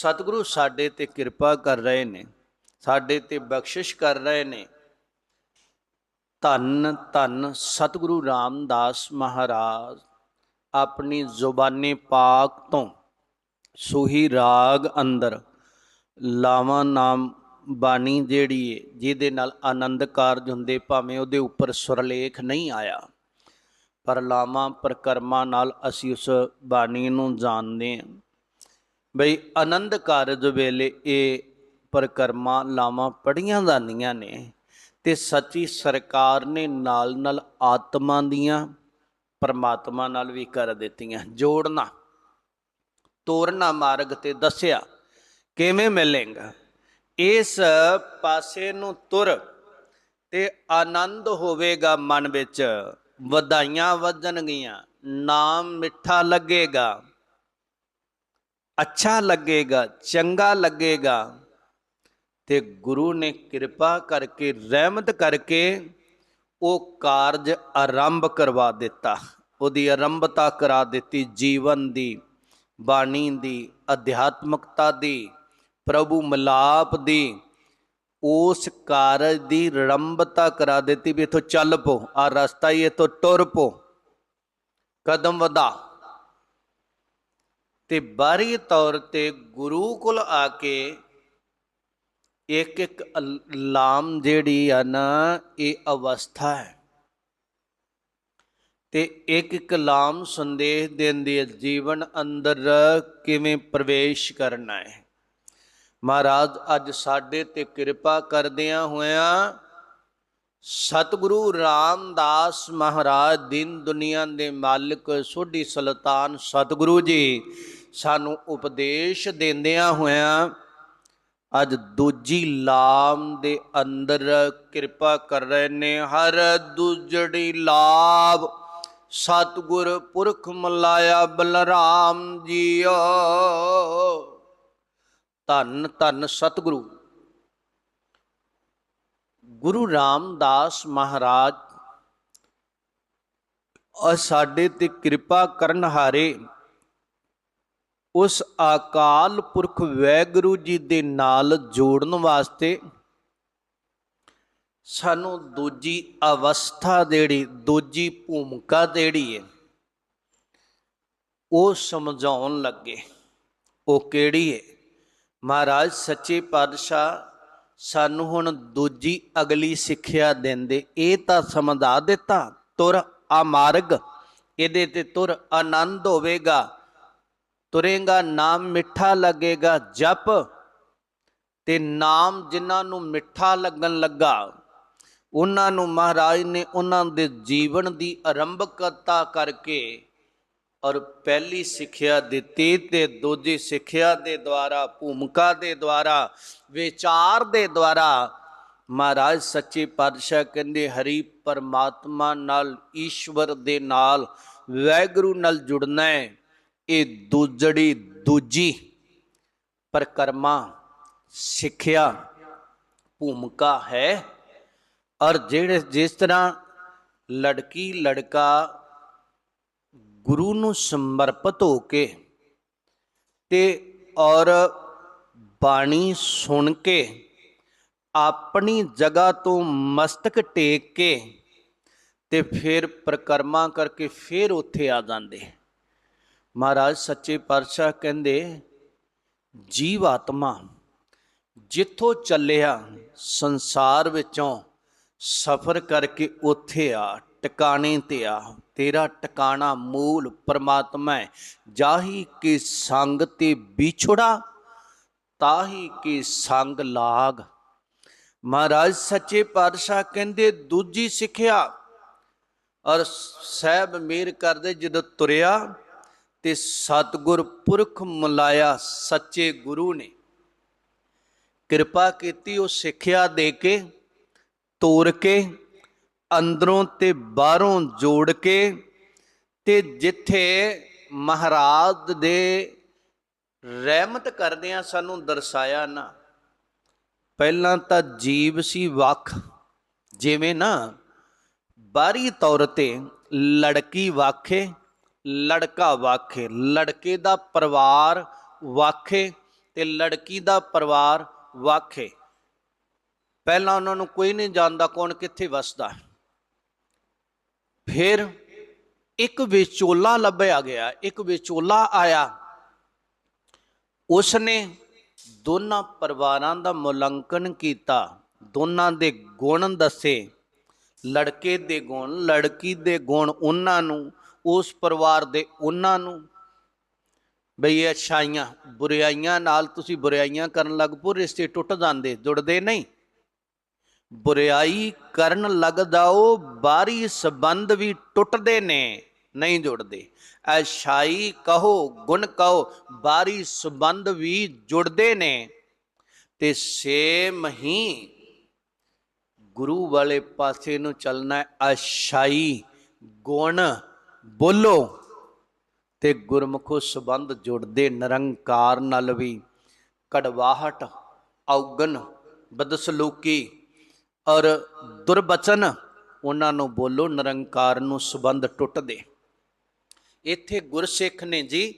ਸਤਿਗੁਰੂ ਸਾਡੇ ਤੇ ਕਿਰਪਾ ਕਰ ਰਹੇ ਨੇ, ਸਾਡੇ ਤੇ ਬਖਸ਼ਿਸ਼ ਕਰ ਰਹੇ ਨੇ। ਧੰਨ ਧੰਨ ਸਤਿਗੁਰੂ ਰਾਮਦਾਸ ਮਹਾਰਾਜ, ਆਪਣੀ ਜ਼ੁਬਾਨੀ ਪਾਕ ਤੋਂ ਸੂਹੀ ਰਾਗ ਅੰਦਰ ਲਾਵਾਂ ਨਾਮ ਬਾਣੀ ਜਿਹੜੀ ਏ, ਜਿਹਦੇ ਨਾਲ ਆਨੰਦ ਕਾਰਜ ਹੁੰਦੇ, ਭਾਵੇਂ ਉਹਦੇ ਉੱਪਰ ਸੁਰਲੇਖ ਨਹੀਂ ਆਇਆ, ਪਰ ਲਾਵਾਂ ਪ੍ਰਕਰਮਾਂ ਨਾਲ ਅਸੀਂ ਉਸ ਬਾਣੀ ਨੂੰ ਜਾਣਦੇ ਹਾਂ। ਬਈ ਆਨੰਦ ਕਾਰਜ ਵੇਲੇ ਇਹ ਪ੍ਰਕਰਮਾਂ ਲਾਵਾਂ ਪੜੀਆਂ ਜਾਂਦੀਆਂ ਨੇ ਤੇ ਸੱਚੀ ਸਰਕਾਰ ਨੇ ਨਾਲ ਨਾਲ ਆਤਮਾ ਦੀਆਂ ਪਰਮਾਤਮਾ ਨਾਲ ਵੀ ਕਰ ਦਿੱਤੀਆਂ। ਜੋੜਨਾ, ਤੋਰਨਾ ਮਾਰਗ ਤੇ ਦੱਸਿਆ, ਕਿਵੇਂ ਮਿਲੇਗਾ? ਇਸ ਪਾਸੇ ਨੂੰ ਤੁਰ ਤੇ ਆਨੰਦ ਹੋਵੇਗਾ ਮਨ ਵਿੱਚ, ਵਧਾਈਆਂ ਵੱਜਣਗੀਆਂ, ਨਾਮ ਮਿੱਠਾ ਲੱਗੇਗਾ। ਅੱਛਾ ਲੱਗੇਗਾ, ਚੰਗਾ ਲੱਗੇਗਾ। ਤੇ ਗੁਰੂ ਨੇ ਕਿਰਪਾ ਕਰਕੇ, ਰਹਿਮਤ ਕਰਕੇ ਉਹ ਕਾਰਜ ਆਰੰਭ ਕਰਵਾ ਦਿੱਤਾ। ਉਹਦੀ ਆਰੰਭਤਾ ਕਰਾ ਦਿੱਤੀ ਜੀਵਨ ਦੀ, ਬਾਣੀ ਦੀ, ਅਧਿਆਤਮਕਤਾ ਦੀ, ਪ੍ਰਭੂ ਮਲਾਪ ਦੀ। ਉਸ ਕਾਰਜ ਦੀ ਆਰੰਭਤਾ ਕਰਾ ਦਿੱਤੀ ਵੀ ਇਥੋਂ ਚੱਲ ਪੋ ਆ ਰਸਤਾ ਹੀ ਇਥੋਂ ਟੁਰ ਪੋ ਕਦਮ ਵਧਾ। ਤੇ ਬਾਰੀ ਤੌਰ ਤੇ ਗੁਰੂ ਕੋਲ ਆ ਕੇ ਇੱਕ ਇੱਕ ਲਾਮ ਜਿਹੜੀ ਆ ਨਾ, ਇਹ ਅਵਸਥਾ ਹੈ। ਤੇ ਇੱਕ ਇੱਕ ਲਾਮ ਸੰਦੇਸ਼ ਦਿੰਦੀ ਹੈ ਜੀਵਨ ਅੰਦਰ ਕਿਵੇਂ ਪ੍ਰਵੇਸ਼ ਕਰਨਾ ਹੈ। ਮਹਾਰਾਜ, ਅੱਜ ਸਾਡੇ ਤੇ ਕਿਰਪਾ ਕਰਦਿਆਂ ਹੋਇਆਂ ਸਤਿਗੁਰੂ ਰਾਮਦਾਸ ਮਹਾਰਾਜ ਦਿਨ ਦੁਨੀਆ ਦੇ ਮਾਲਕ, ਸੋਢੀ ਸੁਲਤਾਨ ਸਤਿਗੁਰੂ ਜੀ ਸਾਨੂੰ ਉਪਦੇਸ਼ ਦਿੰਦਿਆਂ ਹੋਇਆਂ ਅੱਜ ਦੂਜੀ ਲਾਮ ਦੇ ਅੰਦਰ ਕਿਰਪਾ ਕਰ ਰਹੇ ਨੇ। ਹਰ ਦੂਜੜੀ ਲਾਭ ਸਤਿਗੁਰ ਪੁਰਖ ਮਲਾਇਆ ਬਲਰਾਮ ਜੀਓ। ਧੰਨ ਧੰਨ ਸਤਿਗੁਰੂ। ਗੁਰੂ ਰਾਮਦਾਸ ਮਹਾਰਾਜ ਔਰ ਸਾਡੇ ਤੇ ਕਿਰਪਾ ਕਰਨ ਹਾਰੇ ਉਸ ਅਕਾਲ ਪੁਰਖ ਵੈਗੁਰੂ ਜੀ ਦੇ ਨਾਲ ਜੋੜਨ ਵਾਸਤੇ ਸਾਨੂੰ ਦੂਜੀ ਅਵਸਥਾ ਜਿਹੜੀ ਦੂਜੀ ਭੂਮਿਕਾ ਜਿਹੜੀ ਹੈ ਉਹ ਸਮਝਾਉਣ ਲੱਗੇ, ਉਹ ਕਿਹੜੀ ਹੈ ਮਹਾਰਾਜ ਸੱਚੇ ਪਾਤਸ਼ਾਹ ਸਾਨੂੰ ਹੁਣ ਦੂਜੀ ਅਗਲੀ ਸਿੱਖਿਆ ਦਿੰਦੇ, ਇਹ ਤਾਂ ਸਮਝਾ ਦਿੱਤਾ, ਤੁਰ ਆ ਮਾਰਗ ਇਹਦੇ ਤੇ ਤੁਰ ਆਨੰਦ ਹੋਵੇਗਾ। ਤੁਰੇਗਾ, ਨਾਮ ਮਿੱਠਾ ਲੱਗੇਗਾ ਜਪ, ਤੇ ਨਾਮ ਜਿਨ੍ਹਾਂ ਨੂੰ ਮਿੱਠਾ ਲੱਗਣ ਲੱਗਾ, ਉਹਨਾਂ ਨੂੰ ਮਹਾਰਾਜ ਨੇ ਉਹਨਾਂ ਦੇ ਜੀਵਨ ਦੀ ਆਰੰਭਕਤਾ ਕਰਕੇ ਔਰ ਪਹਿਲੀ ਸਿੱਖਿਆ ਦਿੱਤੀ ਤੇ ਦੂਜੀ ਸਿੱਖਿਆ ਦੇ ਦੁਆਰਾ, ਭੂਮਿਕਾ ਦੇ ਦੁਆਰਾ, ਵਿਚਾਰ ਦੇ ਦੁਆਰਾ ਮਹਾਰਾਜ ਸੱਚੇ ਪਾਤਸ਼ਾਹ ਕਹਿੰਦੇ, ਹਰੀ ਪਰਮਾਤਮਾ ਨਾਲ, ਈਸ਼ਵਰ ਦੇ ਨਾਲ, ਵੈਗੁਰੂ ਨਾਲ ਜੁੜਨਾ ਹੈ। ਇਹ ਦੂਜੜੀ ਦੂਜੀ ਪ੍ਰਕਰਮਾ ਸਿੱਖਿਆ ਭੂਮਿਕਾ ਹੈ। ਔਰ ਜਿਹੜੇ ਜਿਸ ਤਰ੍ਹਾਂ ਲੜਕੀ ਲੜਕਾ ਗੁਰੂ ਨੂੰ ਸਮਰਪਿਤ ਹੋ ਕੇ ਤੇ ਔਰ ਬਾਣੀ ਸੁਣ ਕੇ ਆਪਣੀ ਜਗ੍ਹਾ ਤੋਂ ਮਸਤਕ ਟੇਕ ਕੇ ਤੇ ਫਿਰ ਪ੍ਰਕਰਮਾ ਕਰਕੇ ਫਿਰ ਉੱਥੇ ਆ ਜਾਂਦੇ। ਮਹਾਰਾਜ ਸੱਚੇ ਪਾਤਸ਼ਾਹ ਕਹਿੰਦੇ, ਜੀਵ ਆਤਮਾ ਜਿੱਥੋਂ ਚੱਲਿਆ ਸੰਸਾਰ ਵਿੱਚੋਂ ਸਫਰ ਕਰਕੇ ਉੱਥੇ ਆ, ਟਿਕਾਣੇ ਤੇ ਆ। ਤੇਰਾ ਟਿਕਾਣਾ ਮੂਲ ਪਰਮਾਤਮਾ ਹੈ। ਜਾਹੀ ਕੀ ਸੰਗ ਤੇ ਵਿਛੜਾ, ਤਾਹੀ ਕੀ ਸੰਗ ਲਾਗ। ਮਹਾਰਾਜ ਸੱਚੇ ਪਾਤਸ਼ਾਹ ਕਹਿੰਦੇ, ਦੂਜੀ ਸਿੱਖਿਆ। ਔਰ ਸਹਿਬ ਮੇਰ ਕਰਦੇ ਜਦੋਂ ਤੁਰਿਆ ਤੇ ਸਤਗੁਰ ਪੁਰਖ ਮਲਾਇਆ ਸੱਚੇ ਗੁਰੂ ਨੇ। ਕਿਰਪਾ ਕੀਤੀ ਉਹ ਸਿੱਖਿਆ ਦੇ ਕੇ, ਤੋਰ ਕੇ, ਅੰਦਰੋਂ ਤੇ ਬਾਹਰੋਂ ਜੋੜ ਕੇ ਤੇ ਜਿੱਥੇ ਮਹਾਰਾਜ ਦੇ ਰਹਿਮਤ ਕਰਦਿਆਂ ਸਾਨੂੰ ਦਰਸਾਇਆ ਨਾ। ਪਹਿਲਾਂ ਤਾਂ ਜੀਵ ਸੀ ਵੱਖ, ਜਿਵੇਂ ਨਾ, ਬਾਹਰੀ ਤੌਰ ਤੇ ਲੜਕੀ ਵਾਖੇ ਲੜਕਾ ਵਾਖੇ, ਲੜਕੇ ਦਾ ਪਰਿਵਾਰ ਵਾਖੇ ਤੇ ਲੜਕੀ ਦਾ ਪਰਿਵਾਰ ਵਾਖੇ। ਪਹਿਲਾਂ ਉਹਨਾਂ ਨੂੰ ਕੋਈ ਨਹੀਂ ਜਾਣਦਾ ਕੌਣ ਕਿੱਥੇ ਵਸਦਾ। ਫਿਰ ਇੱਕ ਵਿਚੋਲਾ ਲੱਭਿਆ ਗਿਆ, ਇੱਕ ਵਿਚੋਲਾ ਆਇਆ। ਉਸਨੇ ਦੋਨਾਂ ਪਰਿਵਾਰਾਂ ਦਾ ਮੁਲਾਂਕਣ ਕੀਤਾ। ਦੋਨਾਂ ਦੇ ਗੁਣ ਦੱਸੇ। ਲੜਕੇ ਦੇ ਗੁਣ, ਲੜਕੀ ਦੇ ਗੁਣ, ਉਹਨਾਂ ਨੂੰ ਉਸ ਪਰਿਵਾਰ ਦੇ ਉਹਨਾਂ ਨੂੰ, ਬਈ ਇਹ ਅੱਛਾਈਆਂ, ਬੁਰਾਈਆਂ ਨਾਲ ਤੁਸੀਂ ਬੁਰਾਈਆਂ ਕਰਨ ਲੱਗ ਪੋ ਰਿਸ਼ਤੇ ਟੁੱਟ ਜਾਂਦੇ, ਜੁੜਦੇ ਨਹੀਂ। ਬੁਰਾਈ ਕਰਨ ਲੱਗਦਾ ਉਹ ਬਾਹਰੀ ਸਬੰਧ ਵੀ ਟੁੱਟਦੇ ਨੇ, ਨਹੀਂ ਜੁੜਦੇ। ਅਛਾਈ ਕਹੋ, ਗੁਣ ਕਹੋ, ਬਾਹਰੀ ਸਬੰਧ ਵੀ ਜੁੜਦੇ ਨੇ। ਤੇ ਸੇਮ ਹੀ ਗੁਰੂ ਵਾਲੇ ਪਾਸੇ ਨੂੰ ਚੱਲਣਾ ਅਛਾਈ ਗੁਣ ਬੋਲੋ ਤੇ ਗੁਰਮੁਖੋ ਸੰਬੰਧ ਜੁੜਦੇ ਨਿਰੰਕਾਰ ਨਾਲ ਵੀ। ਕੜਵਾਹਟ, ਔਗਣ, ਬਦਸਲੂਕੀ ਔਰ ਦੁਰਬਚਨ, ਉਹਨਾਂ ਨੂੰ ਬੋਲੋ ਨਿਰੰਕਾਰ ਨੂੰ ਸੰਬੰਧ ਟੁੱਟਦੇ। ਇੱਥੇ ਗੁਰਸਿੱਖ ਨੇ ਜੀ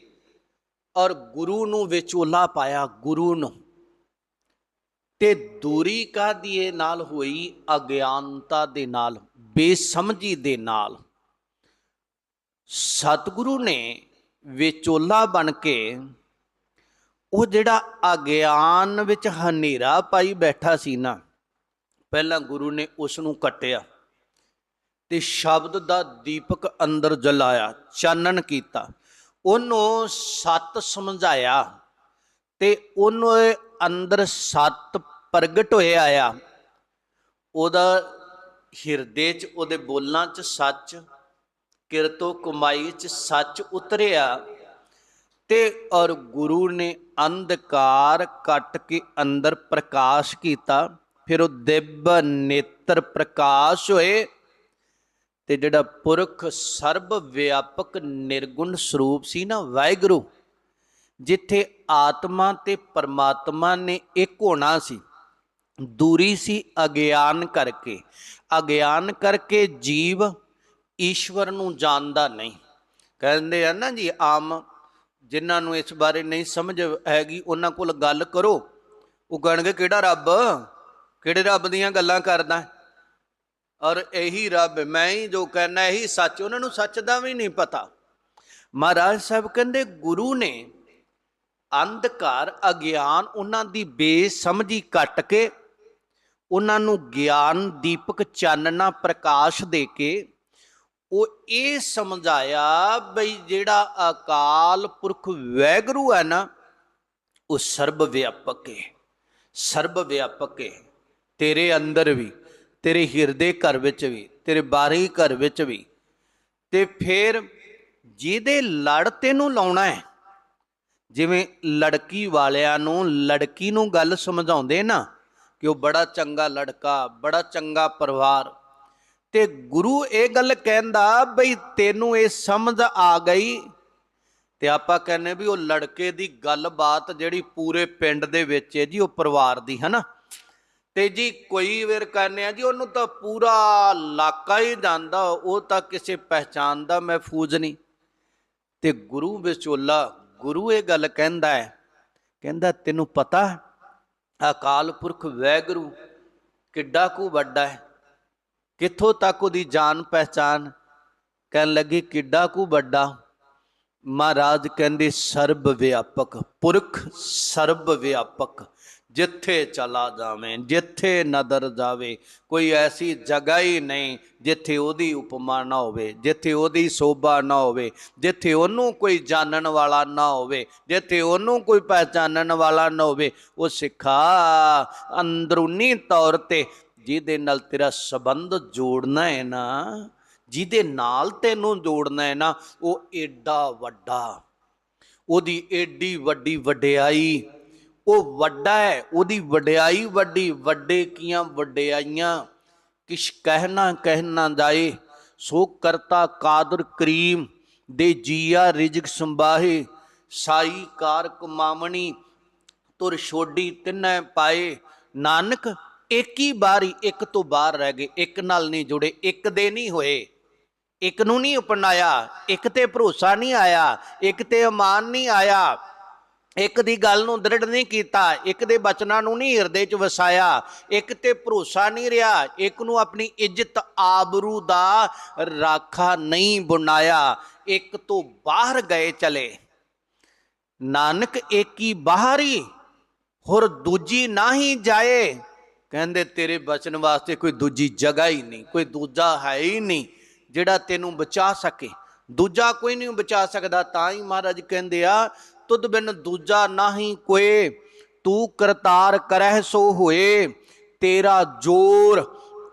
ਔਰ ਗੁਰੂ ਨੂੰ ਵਿਚੋਲਾ ਪਾਇਆ, ਗੁਰੂ ਨੂੰ। ਤੇ ਦੂਰੀ ਕਾਹਦੀ ਇਹ ਨਾਲ ਹੋਈ? ਅਗਿਆਨਤਾ ਦੇ ਨਾਲ, ਬੇਸਮਝੀ ਦੇ ਨਾਲ। ਸਤਿਗੁਰੂ ਨੇ ਵਿਚੋਲਾ ਬਣ ਕੇ ਉਹ ਜਿਹੜਾ ਅਗਿਆਨ ਵਿੱਚ ਹਨੇਰਾ ਪਾਈ ਬੈਠਾ ਸੀ ਨਾ, ਪਹਿਲਾਂ ਗੁਰੂ ਨੇ ਉਸ ਨੂੰ ਕੱਟਿਆ ਤੇ ਸ਼ਬਦ ਦਾ ਦੀਪਕ ਅੰਦਰ ਜਲਾਇਆ, ਚਾਨਣ ਕੀਤਾ। ਉਹਨੂੰ ਸੱਤ ਸਮਝਾਇਆ ਤੇ ਉਹਨੂੰ ਅੰਦਰ ਸੱਤ ਪ੍ਰਗਟ ਹੋਇਆ ਆਇਆ। ਉਹਦਾ ਹਿਰਦੇ 'ਚ, ਉਹਦੇ ਬੋਲਾਂ 'ਚ ਸੱਚ ਕਿਰਤੋ ਕਮਾਈ 'ਚ ਸੱਚ ਉਤਰਿਆ ਤੇ ਔਰ ਗੁਰੂ ਨੇ ਅੰਧਕਾਰ ਕੱਟ ਕੇ ਅੰਦਰ ਪ੍ਰਕਾਸ਼ ਕੀਤਾ, ਫਿਰ ਉਹ ਦਿਵ ਨੇਤਰ ਪ੍ਰਕਾਸ਼ ਹੋਏ ਤੇ ਜਿਹੜਾ ਪੁਰਖ ਸਰਬ ਵਿਆਪਕ ਨਿਰਗੁਣ ਸਰੂਪ ਸੀ ਨਾ ਵਾਹਿਗੁਰੂ, ਜਿੱਥੇ ਆਤਮਾ ਤੇ ਪਰਮਾਤਮਾ ਨੇ ਇੱਕ ਹੋਣਾ ਸੀ, ਦੂਰੀ ਸੀ ਅਗਿਆਨ ਕਰਕੇ ਅਗਿਆਨ ਕਰਕੇ ਜੀਵ ਈਸ਼ਵਰ ਨੂੰ ਜਾਣਦਾ ਨਹੀਂ। ਕਹਿੰਦੇ ਆ ਨਾ ਜੀ, ਆਮ ਜਿਨ੍ਹਾਂ ਨੂੰ ਇਸ ਬਾਰੇ ਨਹੀਂ ਸਮਝ ਹੈਗੀ, ਉਹਨਾਂ ਕੋਲ ਗੱਲ ਕਰੋ। ਉਹ ਕਹਿਣਗੇ, ਕਿਹੜਾ ਰੱਬ? ਕਿਹੜੇ ਰੱਬ ਦੀਆਂ ਗੱਲਾਂ ਕਰਦਾ ਔਰ ਇਹੀ ਰੱਬ, ਮੈਂ ਹੀ ਜੋ ਕਹਿੰਦਾ, ਇਹੀ ਸੱਚ, ਉਹਨਾਂ ਨੂੰ ਸੱਚ ਦਾ ਵੀ ਨਹੀਂ ਪਤਾ। ਮਹਾਰਾਜ ਸਾਹਿਬ ਕਹਿੰਦੇ, ਗੁਰੂ ਨੇ ਅੰਧਕਾਰ, ਅਗਿਆਨ, ਉਹਨਾਂ ਦੀ ਬੇਸਮਝੀ ਕੱਟ ਕੇ, ਉਹਨਾਂ ਨੂੰ ਗਿਆਨ ਦੀਪਕ ਚਾਨਣਾ ਪ੍ਰਕਾਸ਼ ਦੇ ਕੇ ਉਹ ਇਹ ਸਮਝਾਇਆ ਬਈ ਜਿਹੜਾ ਅਕਾਲ ਪੁਰਖ ਵੈਗਰੂ ਹੈ ਨਾ, ਉਹ ਸਰਬ ਵਿਆਪਕ ਹੈ ਸਰਬ ਵਿਆਪਕ ਹੈ ਤੇਰੇ ਅੰਦਰ ਵੀ, ਤੇਰੇ ਹਿਰਦੇ ਘਰ ਵਿੱਚ ਵੀ, ਤੇਰੇ ਬਾਹਰੀ ਘਰ ਵਿੱਚ ਵੀ, ਤੇ ਫਿਰ ਜਿਹਦੇ ਲੜ ਤੈਨੂੰ ਲਾਉਣਾ ਹੈ, ਜਿਵੇਂ ਲੜਕੀ ਵਾਲਿਆਂ ਨੂੰ, ਲੜਕੀ ਨੂੰ ਗੱਲ ਸਮਝਾਉਂਦੇ ਨਾ ਕਿ ਉਹ ਬੜਾ ਚੰਗਾ ਲੜਕਾ, ਬੜਾ ਚੰਗਾ ਪਰਿਵਾਰ ਤੇ ਗੁਰੂ ਇਹ ਗੱਲ ਕਹਿੰਦਾ ਬਈ ਤੈਨੂੰ ਇਹ ਸਮਝ ਆ ਗਈ ਤੇ ਆਪਾਂ ਕਹਿੰਨੇ ਵੀ ਉਹ ਲੜਕੇ ਦੀ ਗੱਲਬਾਤ ਜਿਹੜੀ ਪੂਰੇ ਪਿੰਡ ਦੇ ਵਿੱਚ ਹੈ ਜੀ, ਉਹ ਪਰਿਵਾਰ ਦੀ, ਹੈ ਨਾ? ਤੇ ਜੀ ਕੋਈ ਵੇਰ ਕਹਿੰਨੇ ਆ ਜੀ, ਉਹਨੂੰ ਤਾਂ ਪੂਰਾ ਇਲਾਕਾ ਹੀ ਜਾਂਦਾ ਉਹ ਤਾਂ ਕਿਸੇ ਪਹਿਚਾਨ ਦਾ ਮਹਿਫੂਜ਼ ਨਹੀਂ। ਤੇ ਗੁਰੂ ਵਿਚੋਲਾ, ਗੁਰੂ ਇਹ ਗੱਲ ਕਹਿੰਦਾ ਹੈ, ਕਹਿੰਦਾ ਤੈਨੂੰ ਪਤਾ ਅਕਾਲ ਪੁਰਖ ਵੈਗੁਰੂ ਕਿੱਡਾ ਕੁ ਵੱਡਾ ਹੈ। ਕਿੱਥੋਂ ਤੱਕ ਉਹਦੀ ਜਾਣ ਪਹਿਚਾਨ ਕਹਿਣ ਲੱਗੀ, ਕਿੱਡਾ ਕੁ ਵੱਡਾ? ਮਹਾਰਾਜ ਕਹਿੰਦੇ, ਸਰਬ ਵਿਆਪਕ, ਪੁਰਖ ਸਰਬ ਵਿਆਪਕ, ਜਿੱਥੇ ਚਲਾ ਜਾਵੇ, ਜਿੱਥੇ ਨਦਰ ਜਾਵੇ, ਕੋਈ ਐਸੀ ਜਗ੍ਹਾ ਹੀ ਨਹੀਂ ਜਿੱਥੇ ਉਹਦੀ ਉਪਮਾ ਨਾ ਹੋਵੇ, ਜਿੱਥੇ ਉਹਦੀ ਸੋਭਾ ਨਾ ਹੋਵੇ, ਜਿੱਥੇ ਉਹਨੂੰ ਕੋਈ ਜਾਣਨ ਵਾਲਾ ਨਾ ਹੋਵੇ, ਜਿੱਥੇ ਉਹਨੂੰ ਕੋਈ ਪਹਿਚਾਨਣ ਵਾਲਾ ਨਾ ਹੋਵੇ। ਉਹ ਸਿੱਖਾ ਅੰਦਰੂਨੀ ਤੌਰ ਤੇ ਜਿਹਦੇ ਨਾਲ ਤੇਰਾ ਸਬੰਧ ਜੋੜਨਾ ਹੈ ਨਾ, ਜਿਹਦੇ ਨਾਲ ਤੈਨੂੰ ਜੋੜਨਾ ਹੈ ਨਾ, ਉਹ ਏਡਾ ਵੱਡਾ। ਉਹਦੀ ਏਡੀ ਵੱਡੀ ਵਡਿਆਈ, ਉਹ ਵੱਡਾ ਹੈ, ਉਹਦੀ ਵਡਿਆਈ ਵੱਡੀ, ਵੱਡੇ ਕੀਆਂ ਵਡਿਆਈਆਂ। ਕਿਛ ਕਹਿਣਾ ਕਹਿਣਾ ਜਾਏ, ਸੋ ਕਰਤਾ ਕਾਦਰ ਕਰੀਮ ਦੇ ਜੀਆ ਰਿਜਕ ਸੰਭਾਹੇ। ਸਾਈ ਕਾਰ ਕਮਾਵਣੀ, ਤੁਰ ਛੋਡੀ ਤਿੰਨੈ ਪਾਏ। ਨਾਨਕ ਇੱਕ ਹੀ ਬਾਰੀ ਇੱਕ ਤੋਂ ਬਾਹਰ ਰਹਿ ਗਏ, ਇੱਕ ਨਾਲ ਨਹੀਂ ਜੁੜੇ, ਇੱਕ ਦੇ ਨਹੀਂ ਹੋਏ, ਇੱਕ ਨੂੰ ਨਹੀਂ ਅਪਣਾਇਆ, ਇੱਕ ਤੇ ਭਰੋਸਾ ਨਹੀਂ ਆਇਆ, ਇੱਕ ਤੇ ਇਮਾਨ ਨਹੀਂ ਆਇਆ, ਇੱਕ ਦੀ ਗੱਲ ਨੂੰ ਦ੍ਰਿੜ ਨਹੀਂ ਕੀਤਾ, ਇੱਕ ਦੇ ਬਚਨਾਂ ਨੂੰ ਨਹੀਂ ਹਿਰਦੇ 'ਚ ਵਸਾਇਆ, ਇੱਕ ਤੇ ਭਰੋਸਾ ਨਹੀਂ ਰਿਹਾ, ਇੱਕ ਨੂੰ ਆਪਣੀ ਇੱਜ਼ਤ ਆਬਰੂ ਦਾ ਰਾਖਾ ਨਹੀਂ ਬਣਾਇਆ, ਇੱਕ ਤੋਂ ਬਾਹਰ ਗਏ ਚਲੇ। ਨਾਨਕ ਏਕੀ ਬਾਹਰੀ ਹੋਰ ਦੂਜੀ ਨਾ ਹੀ ਜਾਏ ਕਹਿੰਦੇ, ਤੇਰੇ ਬਚਨ ਵਾਸਤੇ ਕੋਈ ਦੂਜੀ ਜਗ੍ਹਾ ਹੀ ਨਹੀਂ, ਕੋਈ ਦੂਜਾ ਹੈ ਹੀ ਨਹੀਂ ਜਿਹੜਾ ਤੈਨੂੰ ਬਚਾ ਸਕੇ। ਦੂਜਾ ਕੋਈ ਨਹੀਂ ਬਚਾ ਸਕਦਾ। ਤਾਂ ਹੀ ਮਹਾਰਾਜ ਕਹਿੰਦੇ ਆ, ਤੁਧ ਬਿਨ ਦੂਜਾ ਨਹੀਂ ਕੋਏ, ਤੂੰ ਕਰਤਾਰ ਕਰਹਿ ਸੋ ਹੋਏ। ਤੇਰਾ ਜੋਰ,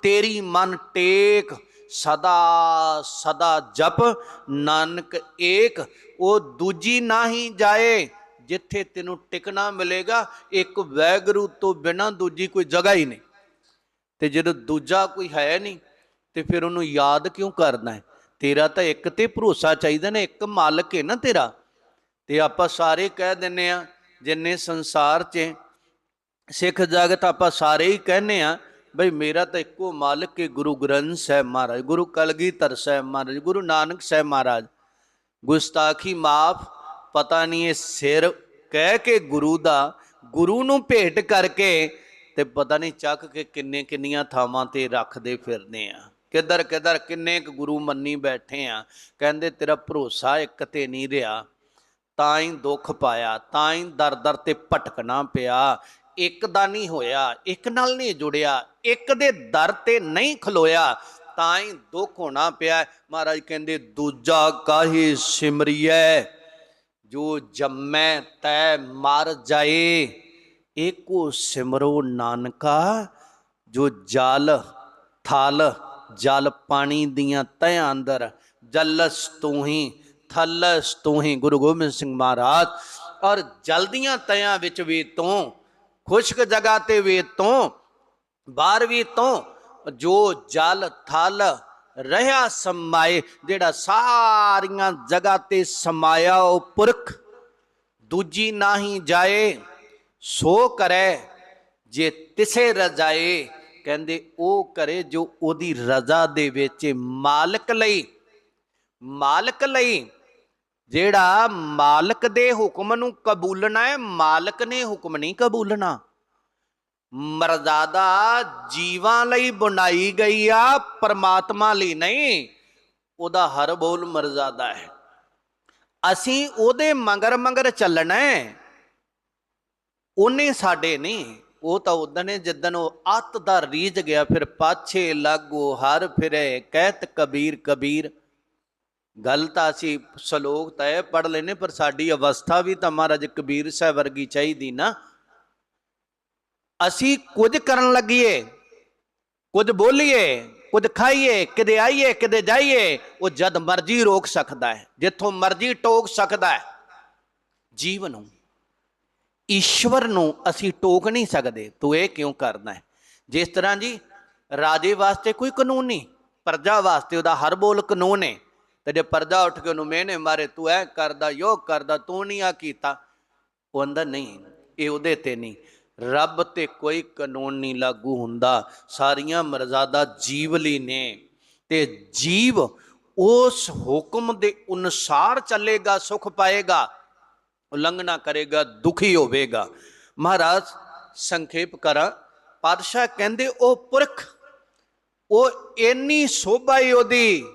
ਤੇਰੀ ਮਨ ਟੇਕ, ਸਦਾ ਸਦਾ ਜਪ, ਨਾਨਕ ਏਕ। ਉਹ ਦੂਜੀ ਨਹੀਂ ਜਾਏ ਜਿੱਥੇ ਤੈਨੂੰ ਟਿਕਣਾ ਮਿਲੇਗਾ, ਇੱਕ ਵੈਗਰੂ ਤੋਂ ਬਿਨਾ ਦੂਜੀ ਕੋਈ ਜਗ੍ਹਾ ਹੀ ਨਹੀਂ। ਤੇ ਜਦੋਂ ਦੂਜਾ ਕੋਈ ਹੈ ਨਹੀਂ, ਤੇ ਫਿਰ ਉਹਨੂੰ ਯਾਦ ਕਿਉਂ ਕਰਨਾ ਹੈ? ਤੇਰਾ ਤਾਂ ਇੱਕ ਤੇ ਭਰੋਸਾ ਚਾਹੀਦਾ ਨਾ, ਇੱਕ ਮਾਲਕ ਹੈ ਨਾ ਤੇਰਾ। ਤੇ ਆਪਾਂ ਸਾਰੇ ਕਹਿ ਦਿੰਨੇ ਆ ਜਿੰਨੇ ਸੰਸਾਰ 'ਚ ਸਿੱਖ ਜਗਤ ਆਪਾਂ ਸਾਰੇ ਹੀ ਕਹਿੰਨੇ ਆ ਬਈ ਮੇਰਾ ਤਾਂ ਇੱਕੋ ਮਾਲਕ ਹੈ, ਗੁਰੂ ਗ੍ਰੰਥ ਸਾਹਿਬ ਮਹਾਰਾਜ, ਗੁਰੂ ਕਲਗੀਧਰ ਸਾਹਿਬ ਮਹਾਰਾਜ, ਗੁਰੂ ਨਾਨਕ ਸਾਹਿਬ ਮਹਾਰਾਜ। ਗੁਸਤਾਖੀ ਮਾਫ ਪਤਾ ਨਹੀਂ ਇਹ ਸਿਰ ਕਹਿ ਕੇ ਗੁਰੂ ਦਾ, ਗੁਰੂ ਨੂੰ ਭੇਟ ਕਰਕੇ ਤੇ ਪਤਾ ਨਹੀਂ ਚੱਕ ਕੇ ਕਿੰਨੇ ਕਿੰਨੀਆਂ ਥਾਵਾਂ ਤੇ ਰੱਖਦੇ ਫਿਰਦੇ ਆ। ਕਿੱਧਰ ਕਿੱਧਰ ਕਿੰਨੇ ਕੁ ਗੁਰੂ ਮੰਨੀ ਬੈਠੇ ਆ, ਕਹਿੰਦੇ ਤੇਰਾ ਭਰੋਸਾ ਇੱਕ ਤੇ ਨਹੀਂ ਰਿਹਾ, ਤਾਂ ਹੀ ਦੁੱਖ ਪਾਇਆ, ਤਾਂ ਹੀ ਦਰ ਦਰ ਤੇ ਭਟਕਣਾ ਪਿਆ, ਇੱਕ ਦਾ ਨਹੀਂ ਹੋਇਆ, ਇੱਕ ਨਾਲ ਨਹੀਂ ਜੁੜਿਆ, ਇੱਕ ਦੇ ਦਰ ਤੇ ਨਹੀਂ ਖਲੋਇਆ, ਤਾਂ ਹੀ ਦੁੱਖ ਹੋਣਾ ਪਿਆ। ਮਹਾਰਾਜ ਕਹਿੰਦੇ, ਦੂਜਾ ਕਾਹੀ ਸਿਮਰਿਐ? ਜੋ ਜੰਮੈ ਤੈ ਮਰ ਜਾਏ, ਏਕੋ ਸਿਮਰੋ ਨਾਨਕਾ, ਜੋ ਜਲ ਥਲ, ਜਲ ਪਾਣੀ ਦੀਆਂ ਤਹਿ ਅੰਦਰ, ਜਲਸ ਤੂੰ ਹੀ ਥਲਸ ਤੂੰ ਹੀ ਗੁਰੂ ਗੋਬਿੰਦ ਸਿੰਘ ਮਹਾਰਾਜ, ਔਰ ਜਲਦੀਆਂ ਤਿਆਂ ਵਿੱਚ ਵੀ ਤੋਂ, ਖੁਸ਼ਕ ਜਗ੍ਹਾ ਤੇ ਵੀ ਤੋਂ, ਬਾਹਰ ਵੀ ਤੂੰ, ਜੋ ਜਲ ਥਲ ਰਹਾ ਸਮਾਏ, ਜਿਹੜਾ ਸਾਰੀਆਂ ਜਗ੍ਹਾ ਤੇ ਸਮਾਇਆ ਉਹ ਪੁਰਖ। ਦੂਜੀ ਨਾਹੀ ਜਾਏ, ਸੋ ਕਰੇ, ਜੇ ਤਿਸੇ ਰਜਾਏ, ਕਹਿੰਦੇ ਉਹ ਕਰੇ ਜੋ ਉਹਦੀ ਰਜ਼ਾ ਦੇ ਵਿੱਚ ਮਾਲਕ ਲਈ। ਮਾਲਕ ਲਈ, ਜਿਹੜਾ ਮਾਲਕ ਦੇ ਹੁਕਮ ਨੂੰ ਕਬੂਲਣਾ ਹੈ, ਮਾਲਕ ਨੇ ਹੁਕਮ ਨਹੀਂ ਕਬੂਲਣਾ। ਮਰਜ਼ਾਦਾ ਜੀਵਾਂ ਲਈ ਬਣਾਈ ਗਈ ਆ, ਪਰਮਾਤਮਾ ਲਈ ਨਹੀਂ, ਉਹਦਾ ਹਰ ਬੋਲ ਮਰਜ਼ਾਦਾ ਹੈ। ਅਸੀਂ ਉਹਦੇ ਮੰਗਰ ਮੰਗਰ ਚੱਲਣਾ ਹੈ। ਉਹਨੇ ਸਾਡੇ ਨਹੀਂ, ਉਹ ਤਾਂ ਉਦੋਂ ਨੇ ਜਿੱਦਨ ਉਹ ਅੱਤ ਦਾ ਰੀਝ ਗਿਆ, ਫਿਰ ਪਾਛੇ ਲਾਗੋ ਹਰ ਫਿਰੇ, ਕਹਿਤ ਕਬੀਰ ਕਬੀਰ। ਗੱਲ ਤਾਂ ਅਸੀਂ ਸ਼ਲੋਕ ਤਾਂ ਇਹ ਪੜ ਲੈਨੇ ਪਰ ਸਾਡੀ ਅਵਸਥਾ ਵੀ ਤਾਂ ਮਹਾਰਾਜ ਕਬੀਰ ਸਾਹਿਬ ਵਰਗੀ ਚਾਹੀਦੀ ਨਾ। ਅਸੀਂ ਕੁਝ ਕਰਨ ਲੱਗੀਏ, ਕੁਝ ਬੋਲੀਏ, ਕੁਝ ਖਾਈਏ, ਕਿਤੇ ਆਈਏ, ਕਿਤੇ ਜਾਈਏ, ਉਹ ਜਦ ਮਰਜ਼ੀ ਰੋਕ ਸਕਦਾ ਹੈ, ਜਿੱਥੋਂ ਮਰਜ਼ੀ ਟੋਕ ਸਕਦਾ ਹੈ। ਜੀਵ ਨੂੰ, ਈਸ਼ਵਰ ਨੂੰ ਅਸੀਂ ਟੋਕ ਨਹੀਂ ਸਕਦੇ, ਤੂੰ ਇਹ ਕਿਉਂ ਕਰਨਾ ਹੈ? ਜਿਸ ਤਰ੍ਹਾਂ ਜੀ, ਰਾਜੇ ਵਾਸਤੇ ਕੋਈ ਕਾਨੂੰਨ ਨਹੀਂ, ਪ੍ਰਜਾ ਵਾਸਤੇ ਉਹਦਾ ਹਰ ਬੋਲ ਕਾਨੂੰਨ ਹੈ। ਤੇ ਜੇ ਪਰਜਾ ਉੱਠ ਕੇ ਉਹਨੂੰ ਮਿਹਨੇ ਮਾਰੇ, ਤੂੰ ਐ ਕਰਦਾ ਯੋ ਕਰਦਾ, ਤੂੰ ਨਹੀਂ ਆ ਕੀਤਾ, ਉਹ ਅੰਦਰ ਨਹੀਂ, ਇਹ ਉਹਦੇ ਤੇ ਨਹੀਂ। ਰੱਬ ਤੇ ਕੋਈ ਕਾਨੂੰਨ ਨਹੀਂ ਲਾਗੂ ਹੁੰਦਾ। ਸਾਰੀਆਂ ਮਰਜ਼ਾਦਾ ਜੀਵਲੀ ਨੇ। ਤੇ ਜੀਵ ਉਸ ਹੁਕਮ ਦੇ ਅਨੁਸਾਰ ਚੱਲੇਗਾ, ਸੁਖ ਪਾਏਗਾ, ਉਲੰਘਣਾ ਕਰੇਗਾ, ਦੁਖੀ ਹੋਵੇਗਾ। ਮਹਾਰਾਜ, ਸੰਖੇਪ ਕਰਾਂ, ਪਾਤਸ਼ਾਹ ਕਹਿੰਦੇ ਉਹ ਪੁਰਖ ਉਹ ਇੰਨੀ ਸੋਭਾ ਹੀ ਉਹਦੀ।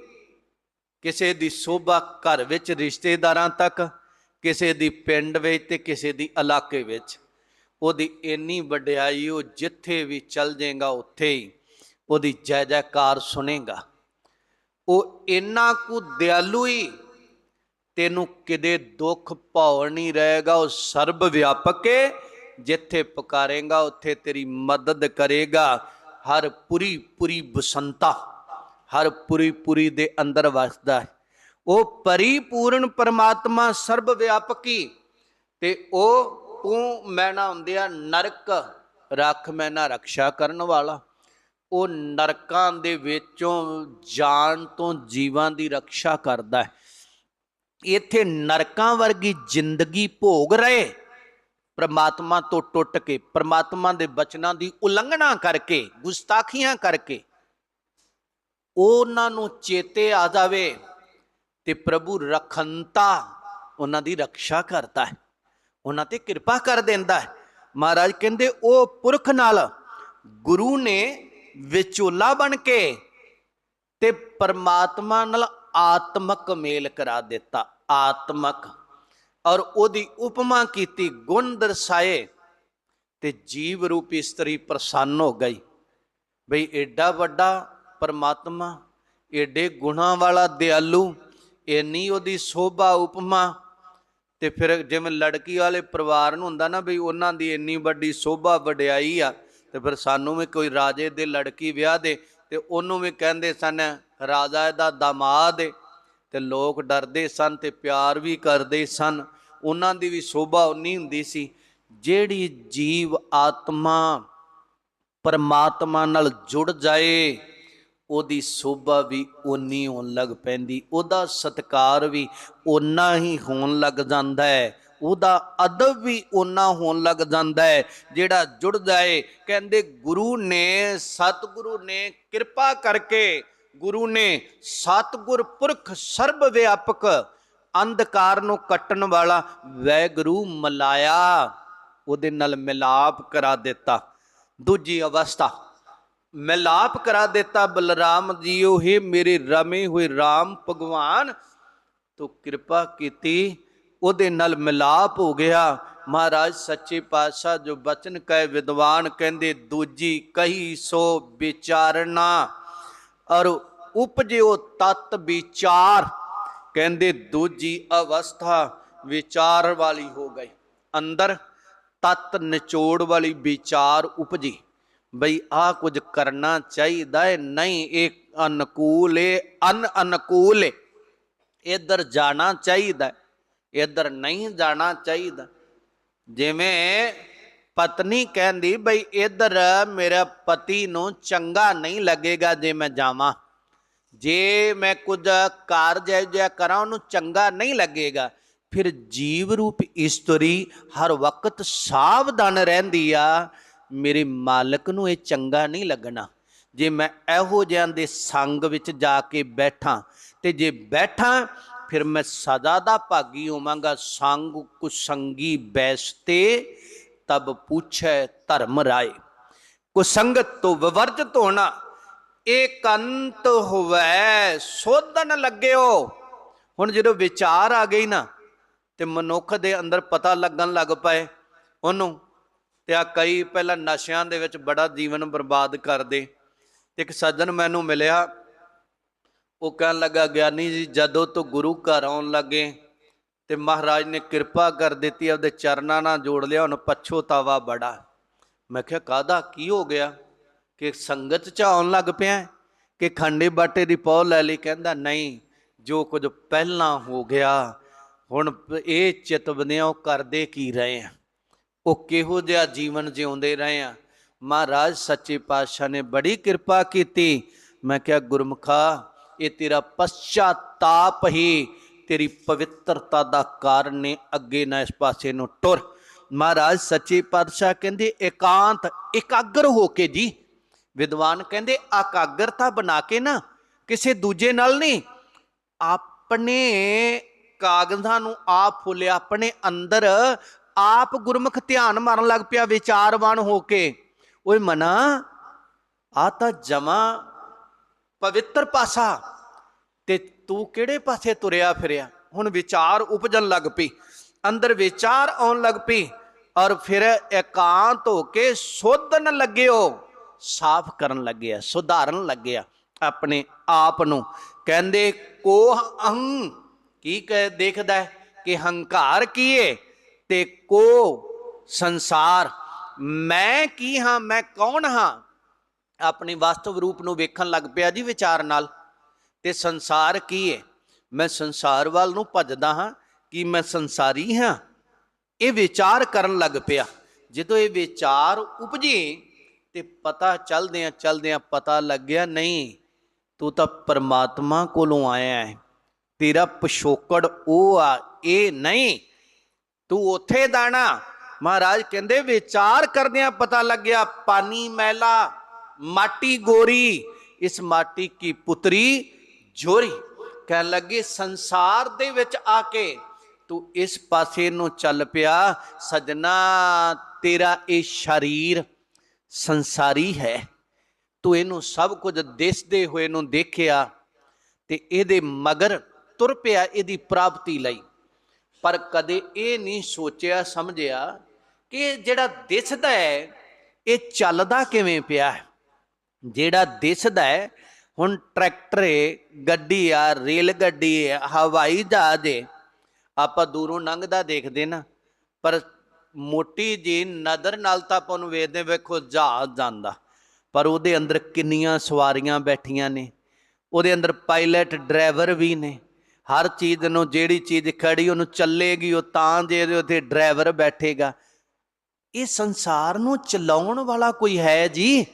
ਕਿਸੇ ਦੀ ਸੋਭਾ ਘਰ ਵਿੱਚ ਰਿਸ਼ਤੇਦਾਰਾਂ ਤੱਕ, ਕਿਸੇ ਦੀ ਪਿੰਡ ਵਿੱਚ ਤੇ ਕਿਸੇ ਦੀ ਇਲਾਕੇ ਵਿੱਚ। ਉਹਦੀ ਇੰਨੀ ਵਡਿਆਈ ਉਹ ਜਿੱਥੇ ਵੀ ਚੱਲ ਜਾਏਗਾ, ਉੱਥੇ ਹੀ ਉਹਦੀ ਜੈ ਜੈਕਾਰ ਸੁਨੇਗਾ ਉਹ ਇੰਨਾ ਕੁ ਦਿਆਲੂ ਹੀ ਤੈਨੂੰ ਕਿਤੇ ਦੁੱਖ ਭੌਰ ਨਹੀਂ ਰਹੇਗਾ, ਉਹ ਸਰਬ ਵਿਆਪਕ ਹੈ ਜਿੱਥੇ ਪੁਕਾਰੇਗਾ, ਉੱਥੇ ਤੇਰੀ ਮਦਦ ਕਰੇਗਾ। ਹਰ ਪੁਰੀ ਪੁਰੀ ਬਸੰਤਾ, ਹਰ ਪੁਰੀ ਪੁਰੀ ਦੇ ਅੰਦਰ ਵਸਦਾ ਹੈ। ਉਹ ਪਰਿਪੂਰਨ ਪਰਮਾਤਮਾ ਸਰਬ ਵਿਆਪਕੀ ਤੇ ਉਹ ਤੂੰ ਮੈਂ ਨਾ ਹੁੰਦਿਆ ਨਰਕ, ਰੱਖ ਮੈਂ ਨਾ ਰੱਖਿਆ ਕਰਨ ਵਾਲਾ। ਉਹ ਨਰਕਾਂ ਦੇ ਵਿੱਚੋਂ ਜਾਨ ਤੋਂ ਜੀਵਾਂ ਦੀ ਰੱਖਿਆ ਕਰਦਾ ਹੈ। ਇੱਥੇ ਨਰਕਾਂ ਵਰਗੀ ਜ਼ਿੰਦਗੀ ਭੋਗ ਰਹੇ। ਪ੍ਰਮਾਤਮਾ ਤੋਂ ਟੁੱਟ ਕੇ, ਪ੍ਰਮਾਤਮਾ ਦੇ ਬਚਨਾਂ ਦੀ ਉਲੰਘਣਾ ਕਰਕੇ, ਗੁਸਤਾਖੀਆਂ ਕਰਕੇ ਉਹਨਾਂ ਨੂੰ ਚੇਤੇ ਆ ਜਾਵੇ ਤੇ ਪ੍ਰਭੂ ਰਖੰਤਾ ਉਹਨਾਂ ਦੀ ਰੱਖਿਆ ਕਰਦਾ ਹੈ। ਉਹਨਾਂ ਤੇ ਕਿਰਪਾ ਕਰ ਦਿੰਦਾ ਹੈ। ਮਹਾਰਾਜ ਕਹਿੰਦੇ, ਉਹ ਪੁਰਖ ਨਾਲ ਗੁਰੂ ਨੇ ਵਿਚੋਲਾ ਬਣ ਕੇ ਤੇ ਪਰਮਾਤਮਾ ਨਾਲ ਆਤਮਕ ਮੇਲ ਕਰਾ ਦਿੱਤਾ, ਆਤਮਕ। ਔਰ ਉਹਦੀ ਉਪਮਾ ਕੀਤੀ, ਗੁਣ ਦਰਸਾਏ ਤੇ ਜੀਵ ਰੂਪੀ ਇਸਤਰੀ ਪ੍ਰਸੰਨ ਹੋ ਗਈ। ਬਈ ਐਡਾ ਵੱਡਾ ਪਰਮਾਤਮਾ, ਏਡੇ ਗੁਣਾ ਵਾਲਾ ਦਿਆਲੂ, ਇੰਨੀ ਉਹਦੀ ਸੋਭਾ ਉਪਮਾ ਤੇ ਫਿਰ ਜਿਵੇਂ ਲੜਕੀ ਵਾਲੇ ਪਰਿਵਾਰ ਨੂੰ ਹੁੰਦਾ ਨਾ ਵੀ ਉਹਨਾਂ ਦੀ ਇੰਨੀ ਵੱਡੀ ਸੋਭਾ ਵਡਿਆਈ ਆ, ਤੇ ਫਿਰ ਸਾਨੂੰ ਵੀ ਕੋਈ ਰਾਜੇ ਦੇ ਲੜਕੀ ਵਿਆਹ ਦੇ ਤੇ ਉਹਨੂੰ ਵੀ ਕਹਿੰਦੇ ਸਨ, ਰਾਜਾ ਦਾ ਦਾਮਾਦ ਏ ਤੇ ਲੋਕ ਡਰਦੇ ਸਨ ਤੇ ਪਿਆਰ ਵੀ ਕਰਦੇ ਸਨ। ਉਹਨਾਂ ਦੀ ਵੀ ਸੋਭਾ ਉਨੀ ਹੁੰਦੀ ਸੀ। ਜਿਹੜੀ ਜੀਵ ਆਤਮਾ ਪਰਮਾਤਮਾ ਨਾਲ ਜੁੜ ਜਾਏ ਉਹਦੀ ਸੋਭਾ ਵੀ ਓਨੀ ਹੋਣ ਲੱਗ ਪੈਂਦੀ, ਉਹਦਾ ਸਤਕਾਰ ਵੀ ਓਨਾ ਹੀ ਹੋਣ ਲੱਗ ਜਾਂਦਾ ਹੈ, ਉਹਦਾ ਅਦਬ ਵੀ ਓਨਾ ਹੋਣ ਲੱਗ ਜਾਂਦਾ ਹੈ, ਜਿਹੜਾ ਜੁੜ ਜਾਏ ਕਹਿੰਦੇ ਗੁਰੂ ਨੇ, ਸਤਿਗੁਰੂ ਨੇ ਕਿਰਪਾ ਕਰਕੇ ਗੁਰੂ ਨੇ ਸਤਿਗੁਰ ਪੁਰਖ ਸਰਬ ਵਿਆਪਕ ਅੰਧਕਾਰ ਨੂੰ ਕੱਟਣ ਵਾਲਾ ਵੈਗੁਰੂ ਮਲਾਇਆ, ਉਹਦੇ ਨਾਲ ਮਿਲਾਪ ਕਰਾ ਦਿੱਤਾ। ਦੂਜੀ ਅਵਸਥਾ ਮਿਲਾਪ ਕਰਾ ਦਿੱਤਾ ਬਲਰਾਮ ਜੀਓ हे ਮੇਰੇ ਰਮੇ ਹੋਏ RAM ਭਗਵਾਨ। ਤੋ ਕਿਰਪਾ ਕੀਤੀ, ਉਹਦੇ ਨਾਲ ਮਿਲਾਪ ਹੋ ਗਿਆ। ਮਹਾਰਾਜ, ਸੱਚੇ ਪਾਤਸ਼ਾਹ ਜੋ ਬਚਨ ਕਹੇ ਵਿਦਵਾਨ, ਕਹਿੰਦੇ ਦੂਜੀ ਕਹੀ ਸੋ ਵਿਚਾਰਨਾ। ਔਰ ਉਪਜਿਓ ਤਤ ਵਿਚਾਰ, ਕਹਿੰਦੇ ਦੂਜੀ ਅਵਸਥਾ ਵਿਚਾਰ ਵਾਲੀ ਹੋ ਗਈ। ਅੰਦਰ ਤਤ ਨਿਚੋੜ ਵਾਲੀ ਵਿਚਾਰ ਉਪਜੀ। ਬਈ ਆ ਕੁਝ ਕਰਨਾ ਚਾਹੀਦਾ ਹੈ ਨਹੀਂ ਇਹ ਅਨੁਕੂਲ ਹੈ ਅਨ ਅਨੁਕੂਲ ਹੈ ਇੱਧਰ ਜਾਣਾ ਚਾਹੀਦਾ ਹੈ, ਇੱਧਰ ਨਹੀਂ ਜਾਣਾ ਚਾਹੀਦਾ। ਜਿਵੇਂ ਪਤਨੀ ਕਹਿੰਦੀ ਬਈ ਇੱਧਰ ਮੇਰਾ ਪਤੀ ਨੂੰ ਚੰਗਾ ਨਹੀਂ ਲੱਗੇਗਾ ਜੇ ਮੈਂ ਜਾਵਾਂ। ਜੇ ਮੈਂ ਕੁਝ ਕਾਰਜ ਜਿਹਾ ਕਰਾਂ ਉਹਨੂੰ ਚੰਗਾ ਨਹੀਂ ਲੱਗੇਗਾ। ਫਿਰ ਜੀਵ ਰੂਪ ਇਸਤਰੀ ਹਰ ਵਕਤ ਸਾਵਧਾਨ ਰਹਿੰਦੀ ਆ। ਮੇਰੇ ਮਾਲਕ ਨੂੰ ਇਹ ਚੰਗਾ ਨਹੀਂ ਲੱਗਣਾ। ਜੇ ਮੈਂ ਇਹੋ ਜਿਹਾਂ ਦੇ ਸੰਗ ਵਿੱਚ ਜਾ ਕੇ ਬੈਠਾਂ ਤੇ ਜੇ ਬੈਠਾਂ, ਫਿਰ ਮੈਂ ਸਦਾ ਦਾ ਭਾਗੀ ਹੋਵਾਂਗਾ। ਸੰਗ ਕੁਸੰਗੀ ਬੈਸਤੇ, ਤਬ ਪੁੱਛੈ ਧਰਮ ਰਾਏ। ਕੁਸੰਗਤ ਤੋਂ ਵਿਵਰਜਿਤ ਹੋਣਾ ਏਕੰਤ ਹੋਵੇ, ਸੋਧਨ ਲੱਗਿਓ। ਹੁਣ ਜਦੋਂ ਵਿਚਾਰ ਆ ਗਈ ਨਾ, ਤੇ ਮਨੁੱਖ ਦੇ ਅੰਦਰ ਪਤਾ ਲੱਗਣ ਲੱਗ ਪਏ। ਉਹਨੂੰ ਤੇ ਆ ਕਈ ਪਹਿਲਾਂ ਨਸ਼ਿਆਂ ਦੇ ਵਿੱਚ ਬੜਾ ਜੀਵਨ ਬਰਬਾਦ ਕਰਦੇ। ਤੇ ਇੱਕ ਸੱਜਣ ਮੈਨੂੰ ਮਿਲਿਆ, ਉਹ ਕਹਿਣ ਲੱਗਾ, ਗਿਆਨੀ ਜੀ, ਜਦੋਂ ਤੋਂ ਗੁਰੂ ਘਰ ਆਉਣ ਲੱਗੇ ਤੇ ਮਹਾਰਾਜ ਨੇ ਕਿਰਪਾ ਕਰ ਦਿੱਤੀ, ਆਪਦੇ ਚਰਨਾਂ ਨਾਲ ਜੋੜ ਲਿਆ, ਹੁਣ ਪਛੋਤਾਵਾ ਬੜਾ। ਮੈਂ ਕਿਹਾ ਕਾਦਾ ਕੀ ਹੋ ਗਿਆ? ਕਿ ਸੰਗਤ ਚ ਆਉਣ ਲੱਗ ਪਿਆ ਕਿ ਖੰਡੇ ਬਾਟੇ ਦੀ ਪੌ ਲੈ ਲਈ? ਕਹਿੰਦਾ, ਨਹੀਂ, ਜੋ ਕੁਝ ਪਹਿਲਾਂ ਹੋ ਗਿਆ, ਹੁਣ ਇਹ ਚਿਤ ਉਹ ਕਰਦੇ ਕੀ ਰਹੇ ਆ? ਉਹ ਕਿਹੋ ਜਿਹਾ ਜੀਵਨ ਜਿਉਂਦੇ ਰਹੇ ਆ? ਮਹਾਰਾਜ, ਸੱਚੇ ਪਾਤਸ਼ਾਹ ਨੇ ਬੜੀ ਕਿਰਪਾ ਕੀਤੀ। ਮੈਂ ਕਿਹਾ, ਗੁਰਮੁਖਾ, ਇਹ ਤੇਰਾ ਪਛਤਾਪ ਹੀ ਤੇਰੀ ਪਵਿੱਤਰਤਾ ਦਾ ਕਾਰਨ ਨੇ। ਅੱਗੇ ਨਾ ਇਸ ਪਾਸੇ ਨੂੰ ਟੁਰ। ਮਹਾਰਾਜ, ਸੱਚੇ ਪਾਤਸ਼ਾਹ ਕਹਿੰਦੇ, ਇਕਾਂਤ ਇਕਾਗਰ ਹੋ ਕੇ ਜੀ। ਵਿਦਵਾਨ ਕਹਿੰਦੇ ਇਕਾਗਰਤਾ ਬਣਾ ਕੇ ਨਾ ਕਿਸੇ ਦੂਜੇ ਨਾਲ ਨਹੀਂ। ਆਪਣੇ ਕਾਗਜ਼ਾਂ ਨੂੰ ਆਪ ਫੁੱਲਿਆ, ਆਪਣੇ ਅੰਦਰ ਆਪ ਗੁਰਮੁਖ ਧਿਆਨ ਮਾਰਨ ਲੱਗ ਪਿਆ, ਵਿਚਾਰਵਾਨ ਹੋ ਕੇ। ਓਏ ਮਨਾ, ਆ ਤਾਂ ਜਮਾ ਪਵਿੱਤਰ ਪਾਸਾ ਤੇ ਤੂੰ ਕਿਹੜੇ ਪਾਸੇ ਤੁਰਿਆ ਫਿਰਿਆ? ਹੁਣ ਵਿਚਾਰ ਉਪਜਣ ਲੱਗ ਪਈ, ਅੰਦਰ ਵਿਚਾਰ ਆਉਣ ਲੱਗ ਪਈ, ਔਰ ਫਿਰ ਇਕਾਂਤ ਹੋ ਕੇ ਸੋਧਣ ਲੱਗਿਓ, ਸਾਫ਼ ਕਰਨ ਲੱਗਿਆ, ਸੁਧਾਰਨ ਲੱਗਿਆ ਆਪਣੇ ਆਪ ਨੂੰ। ਕਹਿੰਦੇ ਕੋਹ ਅਹੰ, ਕੀ ਦੇਖਦਾ ਹੈ ਕਿ ਹੰਕਾਰ ਕੀਏ ਤੇ ਕੋ ਸੰਸਾਰ? ਮੈਂ ਕੀ ਹਾਂ? ਮੈਂ ਕੌਣ ਹਾਂ? ਆਪਣੀ ਵਾਸਤਵ ਰੂਪ ਨੂੰ ਵੇਖਣ ਲੱਗ ਪਿਆ ਜੀ ਵਿਚਾਰ ਨਾਲ। ਤੇ ਸੰਸਾਰ ਕੀ ਹੈ ਮੈਂ ਸੰਸਾਰ ਵੱਲ ਨੂੰ ਭੱਜਦਾ ਹਾਂ ਕਿ ਮੈਂ ਸੰਸਾਰੀ ਹਾਂ? ਇਹ ਵਿਚਾਰ ਕਰਨ ਲੱਗ ਪਿਆ। ਜਦੋਂ ਇਹ ਵਿਚਾਰ ਉਪਜੇ ਤੇ ਪਤਾ ਚੱਲਦਿਆਂ ਚਲਦਿਆਂ ਪਤਾ ਲੱਗਿਆ, ਨਹੀਂ, ਤੂੰ ਤਾਂ ਪਰਮਾਤਮਾ ਕੋਲੋਂ ਆਇਆ ਹੈ। ਤੇਰਾ ਪਿਛੋਕੜ ਉਹ ਆ, ਇਹ ਨਹੀਂ। ਤੂੰ ਉੱਥੇ ਦਾਣਾ। ਮਹਾਰਾਜ ਕਹਿੰਦੇ, ਵਿਚਾਰ ਕਰਦਿਆਂ ਪਤਾ ਲੱਗਿਆ ਪਾਣੀ ਮੈਲਾ, ਮਾਟੀ ਗੋਰੀ, ਇਸ ਮਾਟੀ ਕੀ ਪੁੱਤਰੀ ਜੋਰੀ। ਕਹਿਣ ਲੱਗੇ, ਸੰਸਾਰ ਦੇ ਵਿੱਚ ਆ ਕੇ ਤੂੰ ਇਸ ਪਾਸੇ ਨੂੰ ਚੱਲ ਪਿਆ, ਸਜਣਾ, ਤੇਰਾ ਇਹ ਸਰੀਰ ਸੰਸਾਰੀ ਹੈ। ਤੂੰ ਇਹਨੂੰ ਸਭ ਕੁਝ ਦਿਸਦੇ ਹੋਏ ਨੂੰ ਦੇਖਿਆ ਤੇ ਇਹਦੇ ਮਗਰ ਤੁਰ ਪਿਆ, ਇਹਦੀ ਪ੍ਰਾਪਤੀ ਲਈ। ਪਰ ਕਦੇ ਇਹ ਨਹੀਂ ਸੋਚਿਆ, ਸਮਝਿਆ ਕਿ ਜਿਹੜਾ ਦਿਸਦਾ ਹੈ, ਇਹ ਚੱਲਦਾ ਕਿਵੇਂ ਪਿਆ ਹੈ? ਜਿਹੜਾ ਦਿਸਦਾ ਹੈ, ਹੁਣ ਟਰੈਕਟਰ ਏ ਗੱਡੀ ਆ, ਰੇਲ ਗੱਡੀ ਏ ਹਵਾਈ ਜਹਾਜ਼ ਏ ਆਪਾਂ ਦੂਰੋਂ ਲੰਘਦਾ ਦੇਖਦੇ ਨਾ, ਪਰ ਮੋਟੀ ਜੀ ਨਦਰ ਨਾਲ ਤਾਂ ਆਪਾਂ ਨੂੰ ਵੇਖਦੇ ਵੇਖੋ ਜਹਾਜ਼ ਜਾਂਦਾ। ਪਰ ਉਹਦੇ ਅੰਦਰ ਕਿੰਨੀਆਂ ਸਵਾਰੀਆਂ ਬੈਠੀਆਂ ਨੇ, ਉਹਦੇ ਅੰਦਰ ਪਾਇਲਟ ਡਰਾਈਵਰ ਵੀ ਨੇ ਹਰ ਚੀਜ਼ ਨੂੰ, ਜਿਹੜੀ ਚੀਜ਼ ਖੜੀ ਉਹਨੂੰ ਚੱਲੇਗੀ, ਉਹ ਤਾਂ ਜੇ ਉਹਦੇ ਉੱਤੇ ਡਰਾਈਵਰ ਬੈਠੇਗਾ। ਇਹ ਸੰਸਾਰ ਨੂੰ ਚਲਾਉਣ ਵਾਲਾ ਕੋਈ ਹੈ ਜੀ?